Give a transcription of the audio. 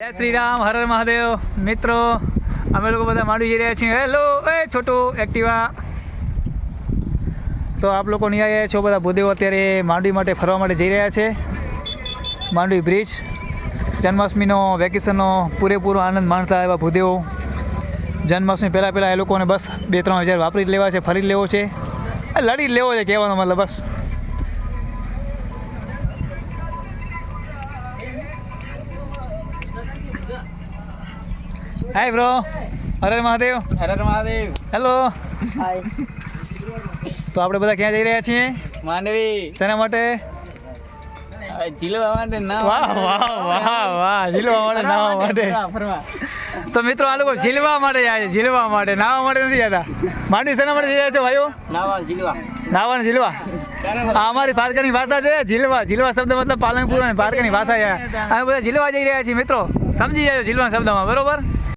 જય શ્રી રામ, હર મહાદેવ. મિત્રો, અમે લોકો બધા માંડવી જઈ રહ્યા છીએ. હેલો, એ છોટું એક્ટિવા તો આપ લોકો નહીં આવ્યા છો બધા ભૂદેવો અત્યારે માંડવી માટે ફરવા માટે જઈ રહ્યા છે. માંડવી બ્રિજ જન્માષ્ટમીનો વેકેશનનો પૂરેપૂરો આનંદ માણતા એવા ભૂદેવો. જન્માષ્ટમી પહેલાં પહેલાં એ લોકોને બસ બે ત્રણ હજાર વાપરી જ લેવા છે, ફરી જ લેવો છે. લડી જ લેવો છે કહેવાનો મતલબ બસ. Hi bro Har Mahadev Har Mahadev hello hi તો આપણે બધા ક્યાં જઈ રહ્યા છીએ? માંડવી. શેના માટે? જીલવા માટે ના વાહ વાહ વાહ વાહ ઝીલવા માટે નાવા માટે તો મિત્રો આ લોકો ઝીલવા માટે જાય છે ઝીલવા માટે નાવા માટે નથી જતા. માંડવી શેના માટે જઈ રહ્યા છો ભાઈઓ? નાવા જીલવા ને ઝીલવા. આ અમારી પારકાની ભાષા છે, ઝીલવા. ઝીલવા શબ્દ મતલબ પાલનપુર અને પારકાની ભાષા છે. અમે બધા ઝીલવા જઈ રહ્યા છીએ, મિત્રો. સમજી જાય ઝીલવા શબ્દમાં, બરોબર?